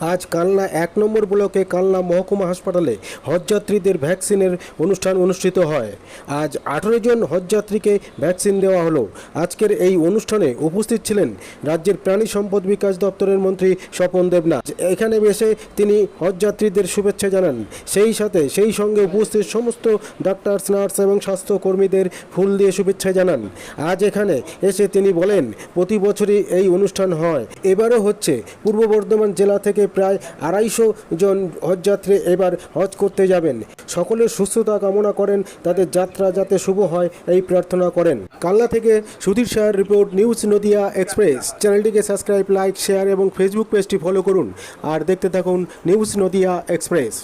আজ কালনা এক নম্বর ব্লকে কালনা মহকুমা হাসপাতালে হজযাত্রীদের ভ্যাকসিনের অনুষ্ঠান অনুষ্ঠিত হয়। আজ আঠেরো জন হজযাত্রীকে ভ্যাকসিন দেওয়া হলো। আজকের এই অনুষ্ঠানে উপস্থিত ছিলেন রাজ্যের প্রাণী সম্পদ বিকাশ দপ্তরের মন্ত্রী স্বপন দেবনাথ। এখানে এসে তিনি হজযাত্রীদের শুভেচ্ছা জানান। সেই সাথে সেই সঙ্গে উপস্থিত সমস্ত ডাক্তার, নার্স এবং স্বাস্থ্যকর্মীদের ফুল দিয়ে শুভেচ্ছা জানান। আজ এখানে এসে তিনি বলেন, প্রতি বছরই এই অনুষ্ঠান হয়। এবারও হচ্ছে। পূর্ব বর্ধমান জেলা থেকে প্রায় আড়াইশো জন হজযাত্রী এবার হজ করতে যাবেন। সকলের সুস্থতা কামনা করেন, তাদের যাত্রা যাতে শুভ হয় এই প্রার্থনা করেন। কাল্লা থেকে সুধীর শাহের রিপোর্ট, নিউজ নদিয়া এক্সপ্রেস। চ্যানেলটিকে সাবস্ক্রাইব, লাইক, শেয়ার এবং ফেসবুক পেজটি ফলো করুন। আর দেখতে থাকুন নিউজ নদিয়া এক্সপ্রেস।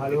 ভালো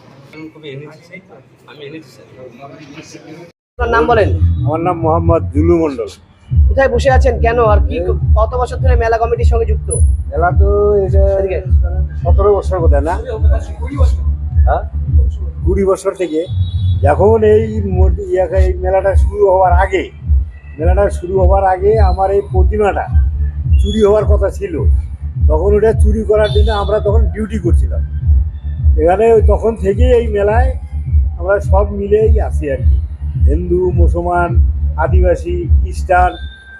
দিন খুবই এনেছি আমি এনেছি স্যার। আপনার নাম বলেন? আমার নাম মোহাম্মদ জুলু মন্ডল কোথায় বসে আছেন? কেন? আর কি কত বছর ধরে মেলা কমিটির সঙ্গে যুক্ত? মেলা তো সতেরো বছর বোধ না? হ্যাঁ? কুড়ি বছর থেকে। যখন এই মোট- এই মেলাটা শুরু হওয়ার আগে মেলাটা শুরু হওয়ার আগে আমার এই প্রতিমাটা চুরি হওয়ার কথা ছিল। তখন ওটা চুরি করার জন্য আমরা তখন ডিউটি করছিলাম। এখানে ওই তখন থেকেই এই মেলায় আমরা সব মিলেই আসি আর কি। হিন্দু মুসলমান আদিবাসী খ্রিস্টান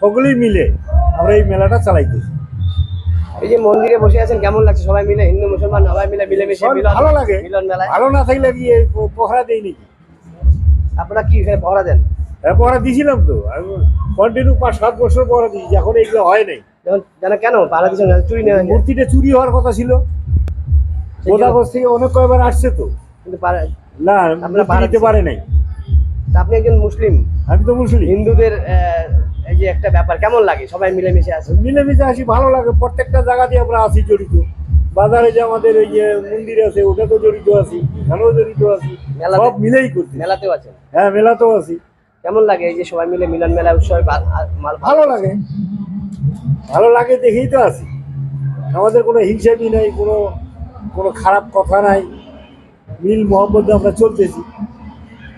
সকলেই মিলে আমরা এই মেলাটা চালাইতেছি। এই যে মন্দিরে বসে আছেন কেমন লাগছে? সবাই মিলে হিন্দু মুসলমান সবাই মিলে মিলেমিশে ভালো লাগে। ভালো না থাকলে কি পহরা দেই নাকি? আপনারা কি এখানে পহরা দেন? হ্যাঁ পহরা দিয়েছিলাম তো। আমি কন্টিনিউ পাঁচ সাত বছর পহরা দিয়েছি এখন এইগুলো হয় নাই। জানা কেন? পাহারা দিচ্ছেন চুরি নেওয়া মূর্তিটা চুরি হওয়ার কথা ছিল। গোদাগজ থেকে অনেক কয়বার আসছে তো? কিন্তু না মূর্তি দিতে পারে নাই। আপনি একজন মুসলিম। আমি তো মুসলিম। হিন্দুদের এই যে একটা ব্যাপার কেমন লাগে? সবাই মিলেমিশে আছে? মিলেমিশে আসি ভালো লাগে। প্রত্যেকটা জায়গাতে আমরা আছি জড়িত। বাজারে যে আমাদের এই যে মন্দির আছে ওটা তো জড়িত আছি এখানেও জড়িত আছি। সব মিলেই করছি। মেলাতেও আছেন? হ্যাঁ মেলাতেও আছি। কেমন লাগে এই যে সবাই মিলে মিলন মেলা উৎসবে ভালো লাগে। ভালো লাগে দেখেই তো আছি। আমাদের কোনো হিংসামি নাই কোনো কোনো খারাপ কথা নাই। মিল মোহাম্মদ আমরা চলতেছি।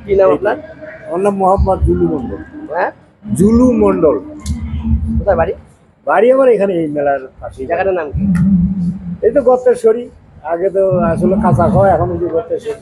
কি নাম আপনার? আমার নাম মোহাম্মদ জুলু মণ্ডল। হ্যাঁ? জুলু মণ্ডল। কোথায় বাড়ি? বাড়ি আমার এখানে এই মেলার পাশে জায়গাটার নাম কি? এই তো গর্তেশ্বরী আগে তো আসলে কাঁচা খাওয়া এখন ওই যে গর্তেশ্বরী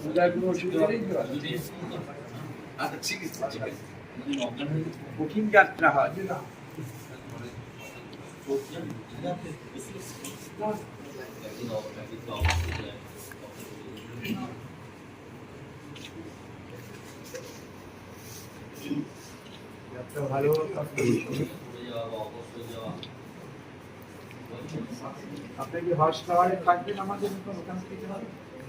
পূজার কোনো অসুবিধা নেই তো? আচ্ছা ঠিক আছে ঠিক আছে কঠিন যাত্রা হয় যাত্রা ভালো আপনি কি হর্স টাওয়ারে থাকবেন আমাদের মতন ওখান থেকে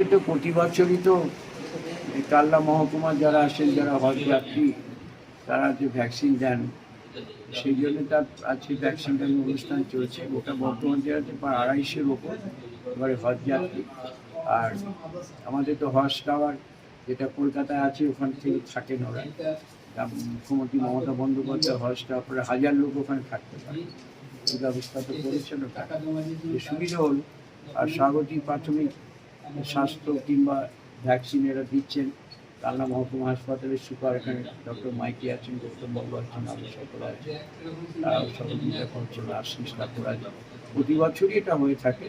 তো প্রতি বছরই তো কাল্লা মহকুমার যারা আসেন, যারা হজ যাত্রী তারা যে ভ্যাকসিন দেন, সেই জন্য তার আজকে ভ্যাকসিনের অনুষ্ঠান চলছে। ওটা বর্তমান জেলাতে প্রায় আড়াইশোর ওপর এবারে হজ যাত্রী আর আমাদের তো হজ টাওয়ার যেটা কলকাতায় আছে, ওখান থেকে থাকেন ওরা। মুখ্যমন্ত্রী মমতা বন্দ্যোপাধ্যায় হজ টাওয়ারে হাজার লোক ওখানে থাকতে পারে। এই ব্যবস্থা তো করেছেন ওটা সুবিধা হল, আর স্বাগতিক প্রাথমিক স্বাস্থ্য কিংবা ভ্যাকসিন এরা দিচ্ছেন। কালনা মহকুমা হাসপাতালের সুপার এখানে ডক্টর মাইকি আছেন গৌতম বাবু আছেন আরও সকল আছে। তারাও সহযোগিতা করছেন আশিস ঠাকুর আছে প্রতি বছরই এটা হয়ে থাকে।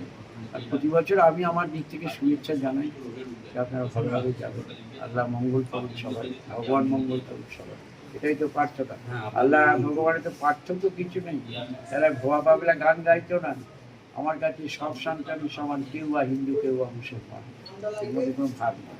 আর প্রতি বছর আমি আমার দিক থেকে শুভেচ্ছা জানাই যে আপনারা ভালোভাবে যাবেন। আল্লাহ মঙ্গল করুন সবাই ভগবান মঙ্গল করুন সবাই। এটাই তো প্রার্থনা আল্লাহ ভগবানের তো পার্থক্য কিছু নেই। তারা ভোয়া বাবলা গান গাইতো না। আমার কাছে সব সন্তানই সমান, কেউ বা হিন্দু, কেউ বা মুসলমান। এর কোনো ভাব নেই।